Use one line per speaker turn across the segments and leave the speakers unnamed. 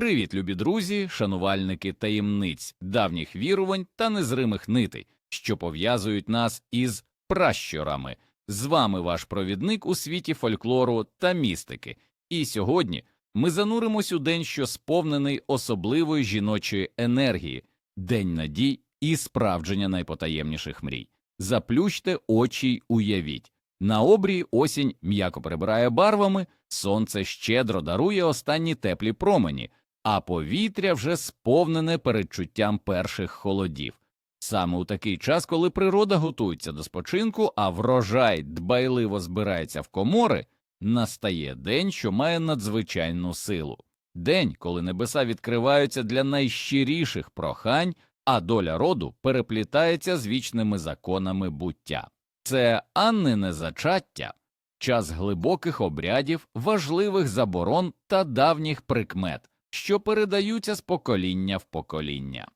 Привіт, любі друзі, шанувальники таємниць, давніх вірувань та незримих нитей, що пов'язують нас із пращурами. З вами ваш провідник у світі фольклору та містики. І сьогодні ми зануримось у день, що сповнений особливої жіночої енергії, день надій і справдження найпотаємніших мрій. Заплющте очі й уявіть. На обрії осінь м'яко прибирає барвами, сонце щедро дарує останні теплі промені, а повітря вже сповнене передчуттям перших холодів. Саме у такий час, коли природа готується до спочинку, а врожай дбайливо збирається в комори, настає день, що має надзвичайну силу. День, коли небеса відкриваються для найщиріших прохань, а доля роду переплітається з вічними законами буття. Це Аннине зачаття, час глибоких обрядів, важливих заборон та давніх прикмет, що передаються з покоління в покоління.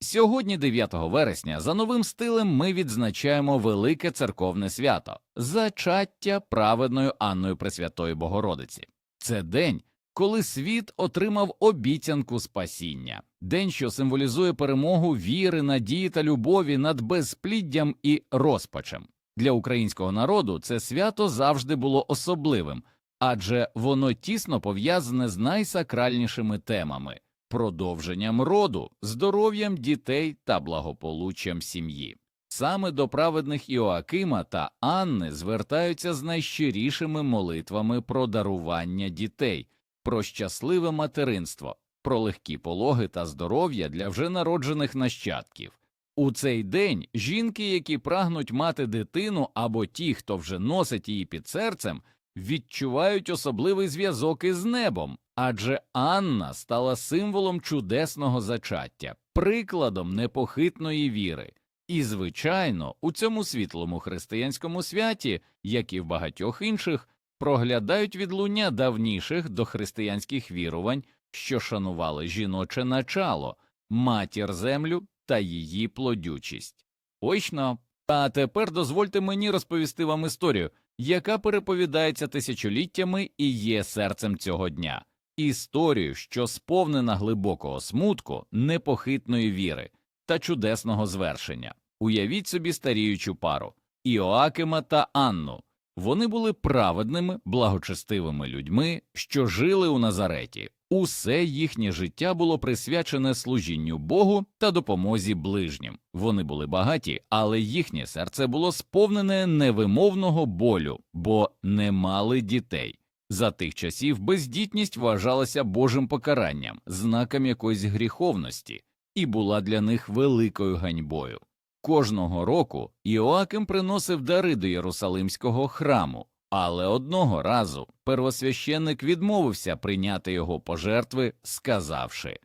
Сьогодні, 9 вересня, за новим стилем ми відзначаємо велике церковне свято зачаття праведною Анною Пресвятої Богородиці. Це день, коли світ отримав обіцянку спасіння, день, що символізує перемогу віри, надії та любові над безпліддям і розпачем. Для українського народу це свято завжди було особливим, адже воно тісно пов'язане з найсакральнішими темами продовженням роду, здоров'ям дітей та благополуччям сім'ї. Саме до праведних Іоакима та Анни звертаються з найщирішими молитвами про дарування дітей, про щасливе материнство, про легкі пологи та здоров'я для вже народжених нащадків. У цей день жінки, які прагнуть мати дитину, або ті, хто вже носить її під серцем, відчувають особливий зв'язок із небом, адже Анна стала символом чудесного зачаття, прикладом непохитної віри. І, звичайно, у цьому світлому християнському святі, як і в багатьох інших, проглядають відлуння давніших дохристиянських вірувань, що шанували жіноче начало, матір землю та її плодючість. Очно. А тепер дозвольте мені розповісти вам історію, яка переповідається тисячоліттями і є серцем цього дня. Історію, що сповнена глибокого смутку, непохитної віри та чудесного звершення. Уявіть собі старіючу пару Іоакима та Анну. Вони були праведними, благочестивими людьми, що жили у Назареті. Усе їхнє життя було присвячене служінню Богу та допомозі ближнім. Вони були багаті, але їхнє серце було сповнене невимовного болю, бо не мали дітей. За тих часів бездітність вважалася Божим покаранням, знаком якоїсь гріховності, і була для них великою ганьбою. Кожного року Іоаким приносив дари до Єрусалимського храму, але одного разу первосвященник відмовився прийняти його пожертви, сказавши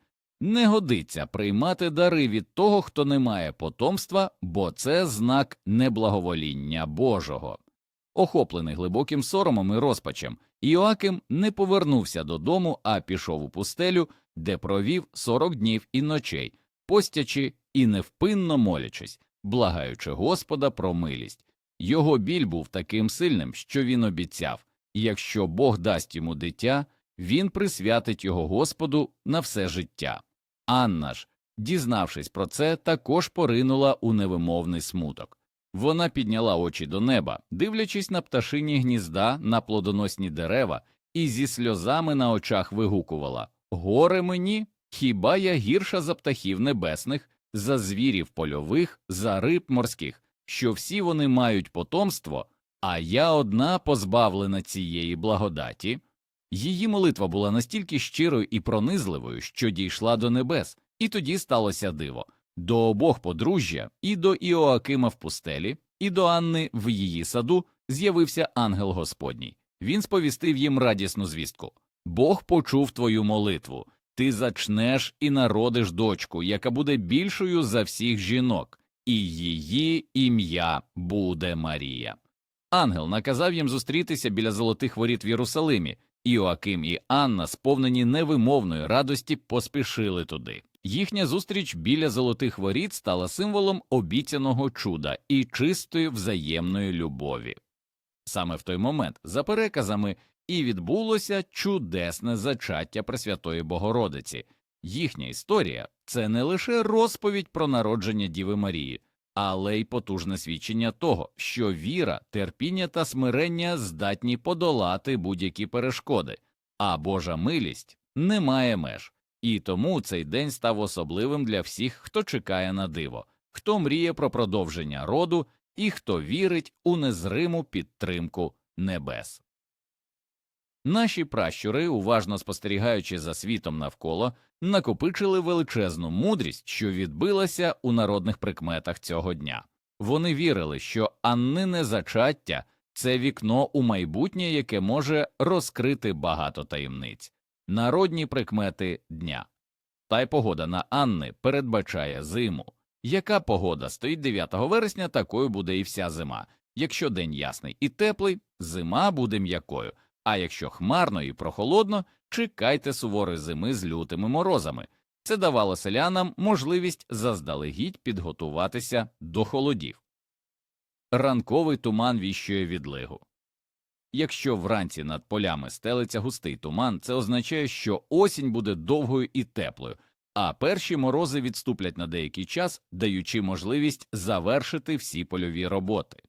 не годиться приймати дари від того, хто не має потомства, бо це знак неблаговоління Божого. Охоплений глибоким соромом і розпачем, Іоаким не повернувся додому, а пішов у пустелю, де провів сорок днів і ночей, постячи і невпинно молячись, благаючи Господа про милість. Його біль був таким сильним, що він обіцяв якщо Бог дасть йому дитя, він присвятить його Господу на все життя. Анна ж, дізнавшись про це, також поринула у невимовний смуток. Вона підняла очі до неба, дивлячись на пташині гнізда, на плодоносні дерева, і зі сльозами на очах вигукувала Горе мені, хіба я гірша за птахів небесних, за звірів польових, за риб морських, що всі вони мають потомство, а я одна позбавлена цієї благодаті. Її молитва була настільки щирою і пронизливою, що дійшла до небес, і тоді сталося диво до обох подружжя, і до Іоакима в пустелі, і до Анни в її саду з'явився ангел Господній. Він сповістив їм радісну звістку Бог почув твою молитву, ти зачнеш і народиш дочку, яка буде більшою за всіх жінок, і її ім'я буде Марія. Ангел наказав їм зустрітися біля золотих воріт в Єрусалимі. Іоаким і Анна, сповнені невимовної радості, поспішили туди. Їхня зустріч біля золотих воріт стала символом обіцяного чуда і чистої взаємної любові. Саме в той момент, за переказами, і відбулося чудесне зачаття Пресвятої Богородиці. Їхня історія це не лише розповідь про народження Діви Марії, але й потужне свідчення того, що віра, терпіння та смирення здатні подолати будь-які перешкоди, а Божа милість не має меж. І тому цей день став особливим для всіх, хто чекає на диво, хто мріє про продовження роду і хто вірить у незриму підтримку небес. Наші пращури, уважно спостерігаючи за світом навколо, накопичили величезну мудрість, що відбилася у народних прикметах цього дня. Вони вірили, що Аннине зачаття це вікно у майбутнє, яке може розкрити багато таємниць, народні прикмети дня. Та й погода на Анни передбачає зиму. Яка погода стоїть 9 вересня, такою буде і вся зима. Якщо день ясний і теплий, зима буде м'якою. А якщо хмарно і прохолодно, чекайте суворої зими з лютими морозами. Це давало селянам можливість заздалегідь підготуватися до холодів. Ранковий туман віщує відлигу. Якщо вранці над полями стелиться густий туман, це означає, що осінь буде довгою і теплою, а перші морози відступлять на деякий час, даючи можливість завершити всі польові роботи.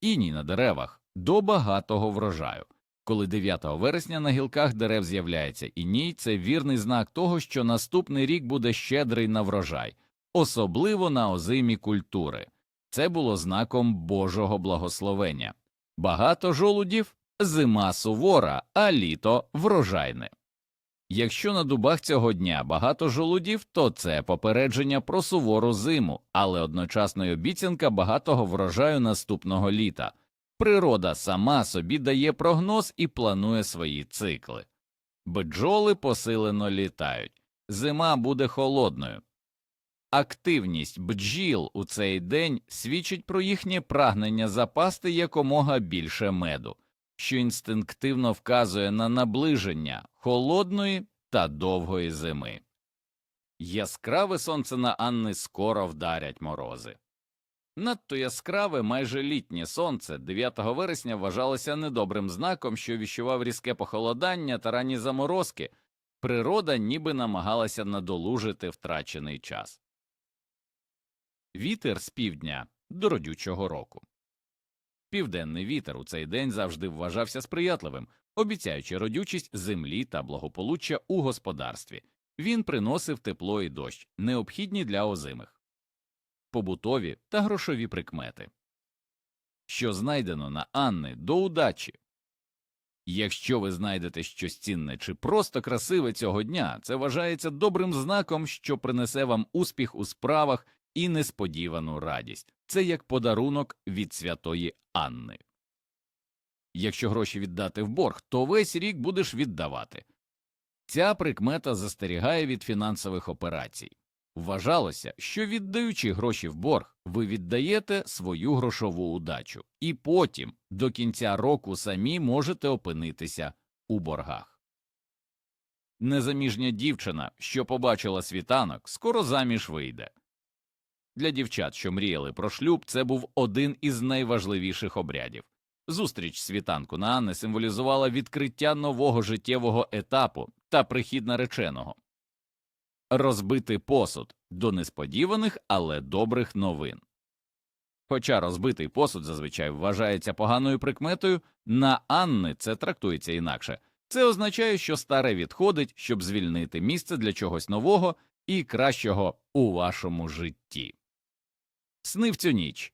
Іній на деревах до багатого врожаю. Коли 9 вересня на гілках дерев з'являється іній, це вірний знак того, що наступний рік буде щедрий на врожай, особливо на озимі культури. Це було знаком Божого благословення. Багато жолудів зима сувора, а літо врожайне. Якщо на дубах цього дня багато жолудів, то це попередження про сувору зиму, але одночасно й обіцянка багатого врожаю наступного літа. Природа сама собі дає прогноз і планує свої цикли. Бджоли посилено літають, зима буде холодною. Активність бджіл у цей день свідчить про їхнє прагнення запасти якомога більше меду, що інстинктивно вказує на наближення холодної та довгої зими. Яскраве сонце на Анни скоро вдарять морози. Надто яскраве, майже літнє сонце 9 вересня вважалося недобрим знаком, що віщував різке похолодання та ранні заморозки, природа ніби намагалася надолужити втрачений час. Вітер з півдня до родючого року. Південний вітер у цей день завжди вважався сприятливим, обіцяючи родючість землі та благополуччя у господарстві. Він приносив тепло і дощ, необхідні для озимих побутові та грошові прикмети, що знайдено на Анни до удачі. Якщо ви знайдете щось цінне чи просто красиве цього дня, це вважається добрим знаком, що принесе вам успіх у справах і несподівану радість. Це як подарунок від святої Анни. Якщо гроші віддати в борг, то весь рік будеш віддавати. Ця прикмета застерігає від фінансових операцій. Вважалося, що віддаючи гроші в борг, ви віддаєте свою грошову удачу, і потім до кінця року самі можете опинитися у боргах. Незаміжня дівчина, що побачила світанок, скоро заміж вийде. Для дівчат, що мріяли про шлюб, це був один із найважливіших обрядів. Зустріч світанку на Анни символізувала відкриття нового життєвого етапу та прихід нареченого розбити посуд до несподіваних, але добрих новин. Хоча розбитий посуд зазвичай вважається поганою прикметою, на Анни це трактується інакше. Це означає, що старе відходить, щоб звільнити місце для чогось нового і кращого у вашому житті. Сни в цю ніч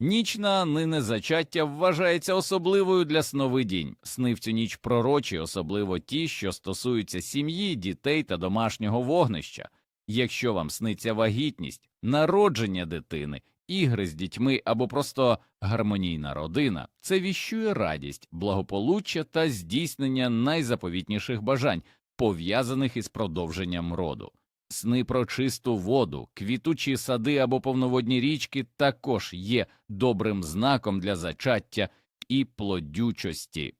Ніч на Аннине зачаття вважається особливою для сновидінь. Сни в цю ніч пророчі, особливо ті, що стосуються сім'ї, дітей та домашнього вогнища. Якщо вам сниться вагітність, народження дитини, ігри з дітьми або просто гармонійна родина, це віщує радість, благополуччя та здійснення найзаповітніших бажань, пов'язаних із продовженням роду. Сни про чисту воду, квітучі сади або повноводні річки також є добрим знаком для зачаття і плодючості.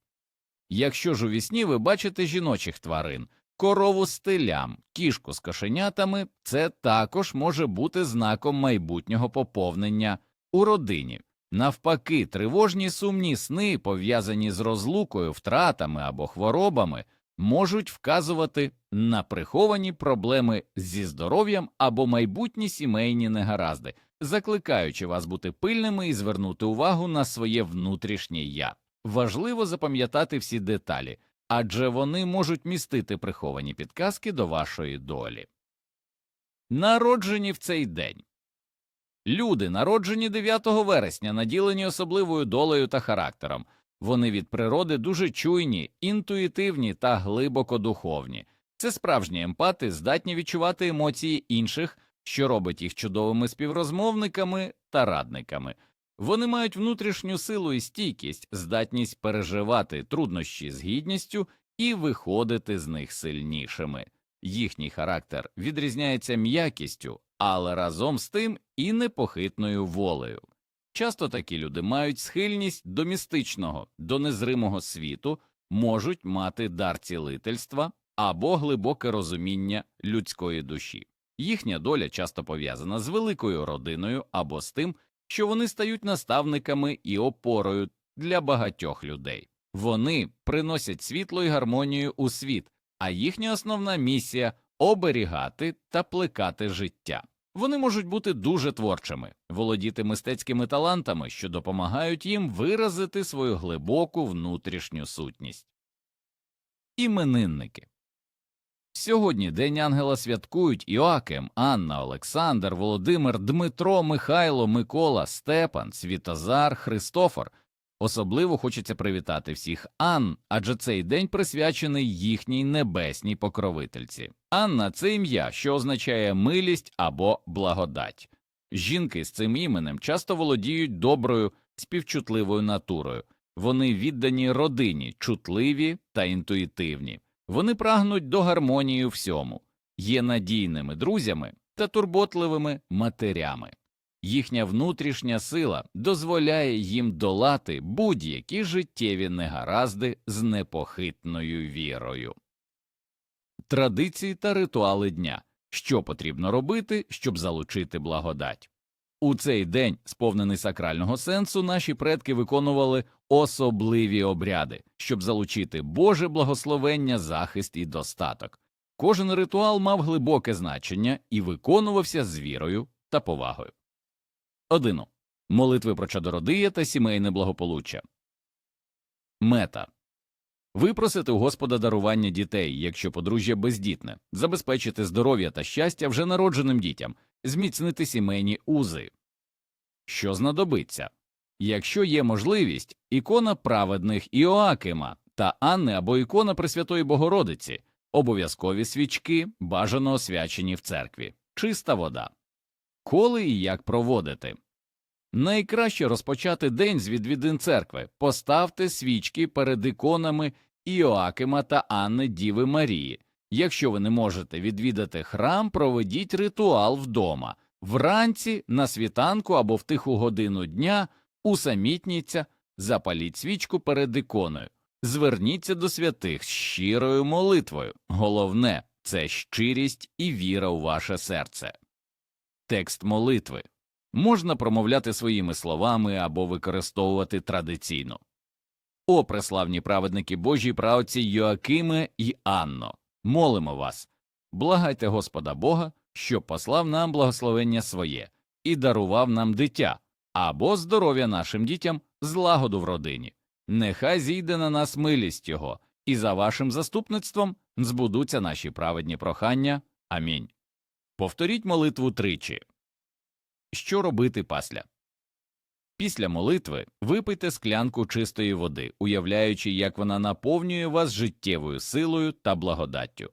Якщо ж у вісні ви бачите жіночих тварин, корову з телям, кішку з кошенятами, це також може бути знаком майбутнього поповнення у родині. Навпаки, тривожні сумні сни, пов'язані з розлукою, втратами або хворобами, можуть вказувати на приховані проблеми зі здоров'ям або майбутні сімейні негаразди, закликаючи вас бути пильними і звернути увагу на своє внутрішнє я. Важливо запам'ятати всі деталі, адже вони можуть містити приховані підказки до вашої долі. Народжені в цей день. Люди, народжені 9 вересня, наділені особливою долею та характером. Вони від природи дуже чуйні, інтуїтивні та глибоко духовні. Це справжні емпати, здатні відчувати емоції інших, що робить їх чудовими співрозмовниками та радниками. Вони мають внутрішню силу і стійкість, здатність переживати труднощі з гідністю і виходити з них сильнішими. Їхній характер відрізняється м'якістю, але разом з тим і непохитною волею. Часто такі люди мають схильність до містичного, до незримого світу, можуть мати дар цілительства або глибоке розуміння людської душі. Їхня доля часто пов'язана з великою родиною або з тим, що вони стають наставниками і опорою для багатьох людей. Вони приносять світло і гармонію у світ, а їхня основна місія оберігати та плекати життя. Вони можуть бути дуже творчими, володіти мистецькими талантами, що допомагають їм виразити свою глибоку внутрішню сутність. Іменинники Сьогодні День Ангела святкують Іоаким, Анна, Олександр, Володимир, Дмитро, Михайло, Микола, Степан, Світозар, Христофор. Особливо хочеться привітати всіх Ан, адже цей день присвячений їхній небесній покровительці. Анна це ім'я, що означає милість або благодать. Жінки з цим іменем часто володіють доброю, співчутливою натурою. Вони віддані родині, чутливі та інтуїтивні. Вони прагнуть до гармонії всьому, є надійними друзями та турботливими матерями. Їхня внутрішня сила дозволяє їм долати будь-які життєві негаразди з непохитною вірою. Традиції та ритуали дня що потрібно робити, щоб залучити благодать. У цей день, сповнений сакрального сенсу, наші предки виконували особливі обряди, щоб залучити Боже благословення, захист і достаток. Кожен ритуал мав глибоке значення і виконувався з вірою та повагою. 1. Молитви про чадородия та сімейне благополуччя. Мета Випросити у Господа дарування дітей, якщо подружжя бездітне, забезпечити здоров'я та щастя вже народженим дітям, зміцнити сімейні узи. Що знадобиться? Якщо є можливість, ікона праведних Іоакима та Анни або ікона Пресвятої Богородиці, обов'язкові свічки, бажано освячені в церкві, чиста вода. Коли і як проводити? Найкраще розпочати день з відвідин церкви, поставте свічки перед іконами Іоакима та Анни Діви Марії. Якщо ви не можете відвідати храм, проведіть ритуал вдома, вранці, на світанку або в тиху годину дня усамітніться, запаліть свічку перед іконою, зверніться до святих з щирою молитвою. Головне це щирість і віра у ваше серце. Текст молитви можна промовляти своїми словами або використовувати традиційно. О, преславні праведники Божі правці Йоакиме і Анно, молимо вас, благайте Господа Бога, що послав нам благословення своє і дарував нам дитя або здоров'я нашим дітям, злагоду в родині. Нехай зійде на нас милість Його, і за вашим заступництвом збудуться наші праведні прохання. Амінь. Повторіть молитву тричі. Що робити пасля? Після молитви випийте склянку чистої води, уявляючи, як вона наповнює вас життєвою силою та благодаттю.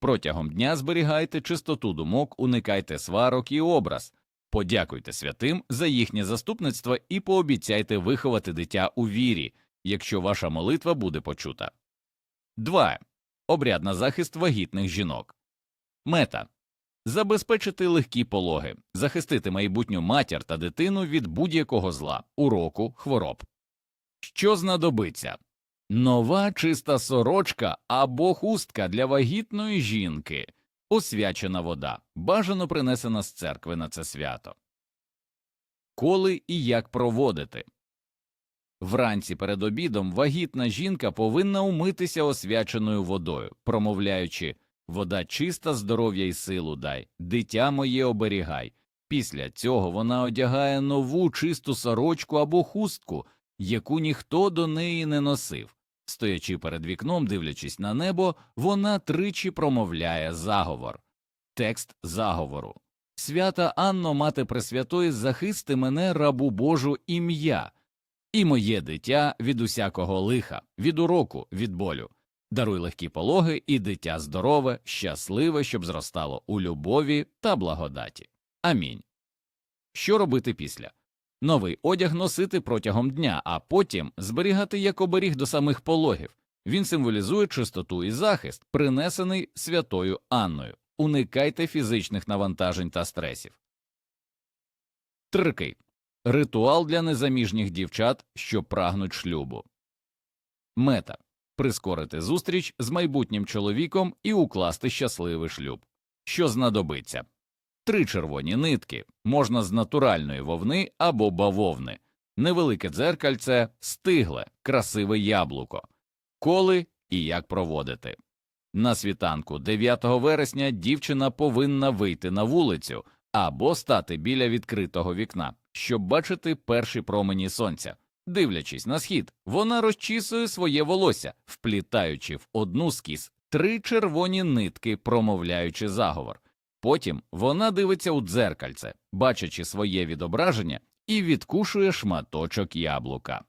Протягом дня зберігайте чистоту думок, уникайте сварок і образ, подякуйте святим за їхнє заступництво і пообіцяйте виховати дитя у вірі, якщо ваша молитва буде почута. 2. Обряд на захист вагітних жінок. Мета забезпечити легкі пологи, захистити майбутню матір та дитину від будь-якого зла, уроку, хвороб. Що знадобиться? Нова чиста сорочка або хустка для вагітної жінки, освячена вода, бажано принесена з церкви на це свято. коли і як проводити. Вранці перед обідом вагітна жінка повинна умитися освяченою водою, промовляючи вода чиста, здоров'я й силу дай, дитя моє оберігай. Після цього вона одягає нову чисту сорочку або хустку, яку ніхто до неї не носив. Стоячи перед вікном, дивлячись на небо, вона тричі промовляє заговор. Текст заговору. Свята Анно, мати Пресвятої, захисти мене, рабу Божу, ім'я, і моє дитя від усякого лиха, від уроку, від болю. Даруй легкі пологи, і дитя здорове, щасливе, щоб зростало у любові та благодаті. Амінь. Що робити після? Новий одяг носити протягом дня, а потім зберігати як оберіг до самих пологів. Він символізує чистоту і захист, принесений святою Анною. Уникайте фізичних навантажень та стресів. Трикий. Ритуал для незаміжніх дівчат, що прагнуть шлюбу. Мета прискорити зустріч з майбутнім чоловіком і укласти щасливий шлюб. Що знадобиться? Три червоні нитки можна з натуральної вовни або бавовни, невелике дзеркальце, стигле, красиве яблуко, коли і як проводити. На світанку 9 вересня дівчина повинна вийти на вулицю або стати біля відкритого вікна, щоб бачити перші промені сонця. Дивлячись на схід, вона розчісує своє волосся, вплітаючи в одну скіз три червоні нитки, промовляючи заговор. Потім вона дивиться у дзеркальце, бачачи своє відображення, і відкушує шматочок яблука.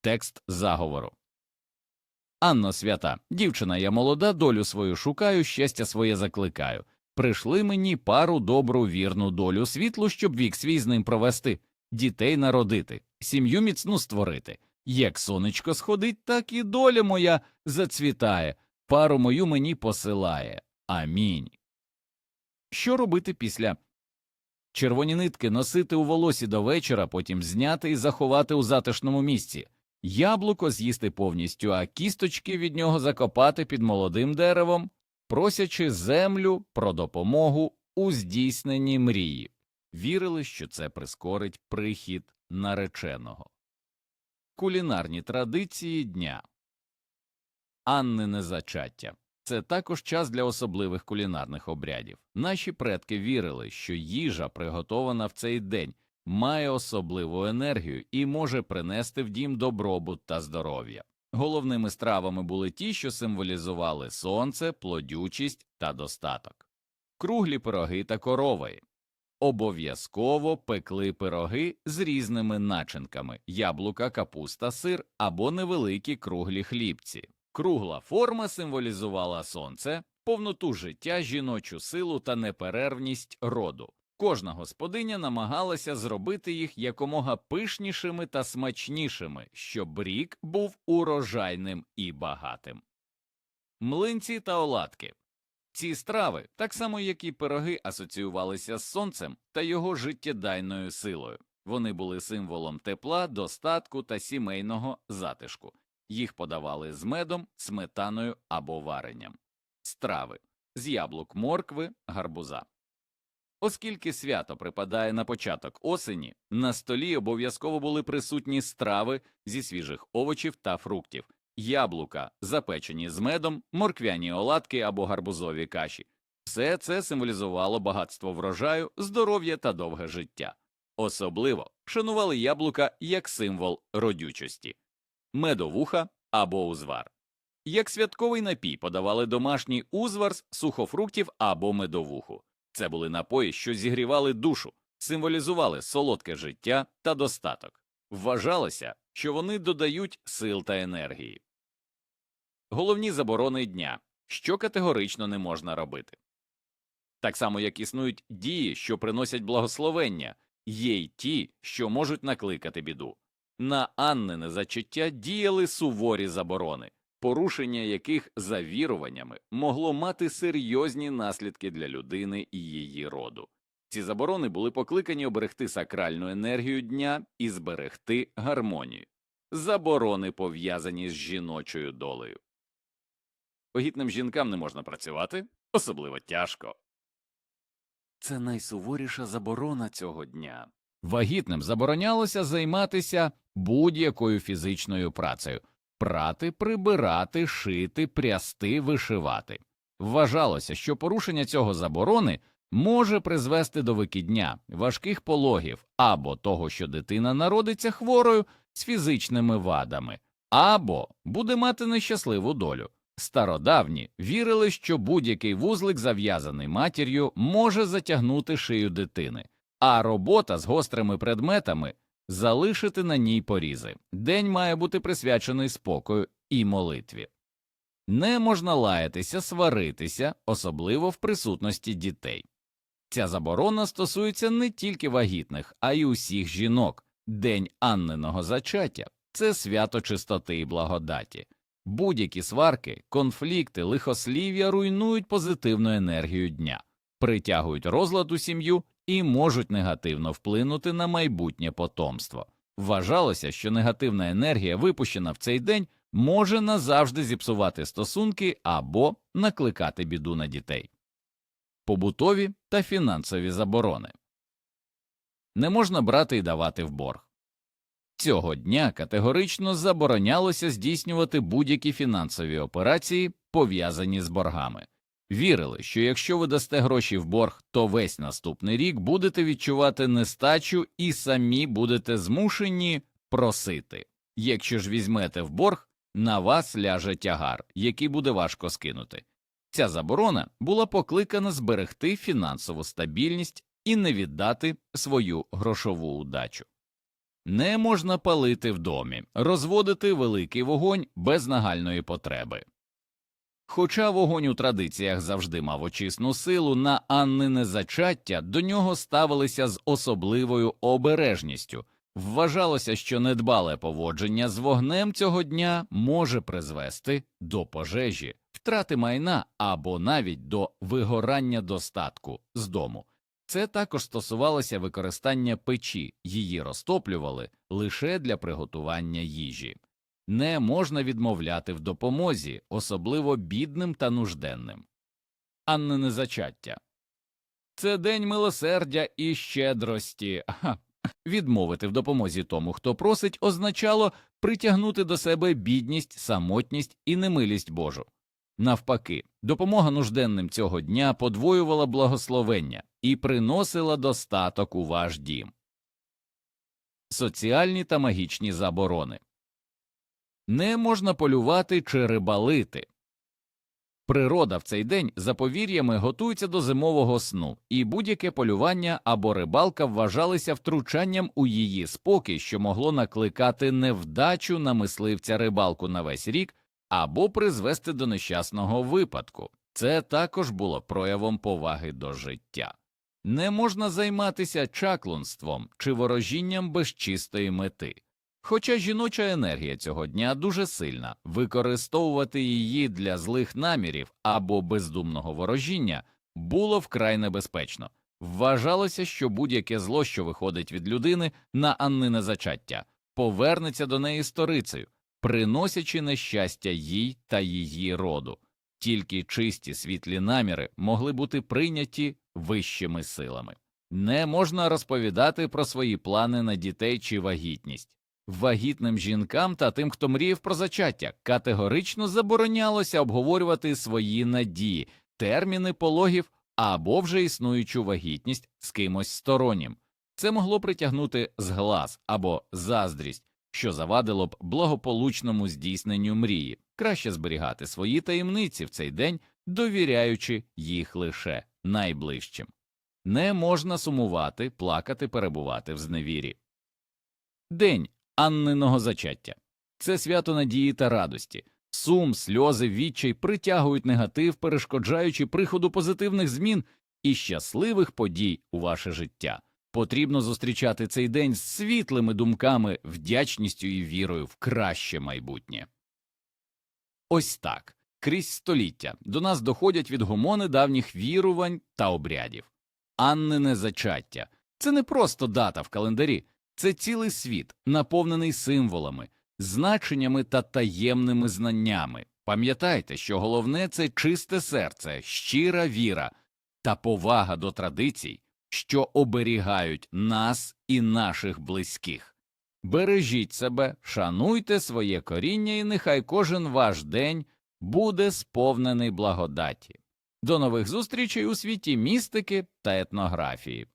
Текст заговору Анно свята, дівчина я молода, долю свою шукаю, щастя своє закликаю. Прийшли мені пару добру, вірну долю світлу, щоб вік свій з ним провести, дітей народити, сім'ю міцну створити. Як сонечко сходить, так і доля моя зацвітає, пару мою мені посилає. Амінь. Що робити після? Червоні нитки носити у волосі до вечора, потім зняти і заховати у затишному місці. Яблуко з'їсти повністю, а кісточки від нього закопати під молодим деревом, просячи землю про допомогу у здійсненні мрії. Вірили, що це прискорить прихід нареченого. Кулінарні традиції дня Аннине зачаття. Це також час для особливих кулінарних обрядів. Наші предки вірили, що їжа, приготована в цей день, має особливу енергію і може принести в дім добробут та здоров'я. Головними стравами були ті, що символізували сонце, плодючість та достаток, круглі пироги та корови. Обов'язково пекли пироги з різними начинками яблука, капуста, сир або невеликі круглі хлібці. Кругла форма символізувала сонце, повноту життя, жіночу силу та неперервність роду. Кожна господиня намагалася зробити їх якомога пишнішими та смачнішими, щоб рік був урожайним і багатим. Млинці та оладки ці страви, так само як і пироги, асоціювалися з сонцем та його життєдайною силою. Вони були символом тепла, достатку та сімейного затишку. Їх подавали з медом, сметаною або варенням. Страви з яблук моркви, гарбуза. Оскільки свято припадає на початок осені, на столі обов'язково були присутні страви зі свіжих овочів та фруктів, яблука, запечені з медом, морквяні оладки або гарбузові каші. Все це символізувало багатство врожаю, здоров'я та довге життя. Особливо шанували яблука як символ родючості, медовуха або узвар. Як святковий напій подавали домашній узвар з сухофруктів або медовуху. Це були напої, що зігрівали душу, символізували солодке життя та достаток. Вважалося, що вони додають сил та енергії. Головні заборони дня, що категорично не можна робити. Так само, як існують дії, що приносять благословення, є й ті, що можуть накликати біду. На Аннине зачуття діяли суворі заборони, порушення яких за віруваннями могло мати серйозні наслідки для людини і її роду. Ці заборони були покликані оберегти сакральну енергію дня і зберегти гармонію. Заборони пов'язані з жіночою долею. Вагітним жінкам не можна працювати, особливо тяжко. Це найсуворіша заборона цього дня. Вагітним заборонялося займатися будь-якою фізичною працею прати, прибирати, шити, прясти, вишивати. Вважалося, що порушення цього заборони може призвести до викидня, важких пологів або того, що дитина народиться хворою з фізичними вадами, або буде мати нещасливу долю. Стародавні вірили, що будь-який вузлик, зав'язаний матір'ю, може затягнути шию дитини, а робота з гострими предметами залишити на ній порізи. День має бути присвячений спокою і молитві. Не можна лаятися, сваритися, особливо в присутності дітей. Ця заборона стосується не тільки вагітних, а й усіх жінок. День Анниного зачаття це свято чистоти і благодаті. Будь-які сварки, конфлікти, лихослів'я руйнують позитивну енергію дня, притягують розлад у сім'ю і можуть негативно вплинути на майбутнє потомство. Вважалося, що негативна енергія, випущена в цей день, може назавжди зіпсувати стосунки або накликати біду на дітей. Побутові та фінансові заборони не можна брати і давати в борг. Цього дня категорично заборонялося здійснювати будь-які фінансові операції, пов'язані з боргами. Вірили, що якщо ви дасте гроші в борг, то весь наступний рік будете відчувати нестачу і самі будете змушені просити. Якщо ж візьмете в борг, на вас ляже тягар, який буде важко скинути. Ця заборона була покликана зберегти фінансову стабільність і не віддати свою грошову удачу. Не можна палити в домі, розводити великий вогонь без нагальної потреби. Хоча вогонь у традиціях завжди мав очисну силу, на Аннине зачаття до нього ставилися з особливою обережністю. Вважалося, що недбале поводження з вогнем цього дня може призвести до пожежі, втрати майна або навіть до вигорання достатку з дому. Це також стосувалося використання печі, її розтоплювали лише для приготування їжі. Не можна відмовляти в допомозі, особливо бідним та нужденним. Аннине зачаття це день милосердя і щедрості. Ха. Відмовити в допомозі тому, хто просить, означало притягнути до себе бідність, самотність і немилість Божу. Навпаки, допомога нужденним цього дня подвоювала благословення і приносила достаток у ваш дім. Соціальні та магічні заборони не можна полювати чи рибалити. Природа в цей день за повір'ями готується до зимового сну, і будь-яке полювання або рибалка вважалися втручанням у її спокій, що могло накликати невдачу на мисливця рибалку на весь рік або призвести до нещасного випадку. Це також було проявом поваги до життя. Не можна займатися чаклунством чи ворожінням без чистої мети. Хоча жіноча енергія цього дня дуже сильна, використовувати її для злих намірів або бездумного ворожіння було вкрай небезпечно. Вважалося, що будь-яке зло, що виходить від людини на Аннине зачаття, повернеться до неї сторицею, приносячи нещастя їй та її роду. Тільки чисті світлі наміри могли бути прийняті вищими силами. Не можна розповідати про свої плани на дітей чи вагітність. Вагітним жінкам та тим, хто мріяв про зачаття, категорично заборонялося обговорювати свої надії, терміни пологів або вже існуючу вагітність з кимось стороннім. Це могло притягнути зглаз або заздрість, що завадило б благополучному здійсненню мрії, краще зберігати свої таємниці в цей день, довіряючи їх лише найближчим. Не можна сумувати, плакати, перебувати в зневірі. День Анниного зачаття це свято надії та радості. Сум, сльози, відчай притягують негатив, перешкоджаючи приходу позитивних змін і щасливих подій у ваше життя. Потрібно зустрічати цей день з світлими думками, вдячністю і вірою в краще майбутнє. Ось так крізь століття до нас доходять відгомони давніх вірувань та обрядів. Аннине зачаття це не просто дата в календарі, це цілий світ, наповнений символами, значеннями та таємними знаннями. Пам'ятайте, що головне це чисте серце, щира віра та повага до традицій, що оберігають нас і наших близьких. Бережіть себе, шануйте своє коріння, і нехай кожен ваш день буде сповнений благодаті. До нових зустрічей у світі містики та етнографії.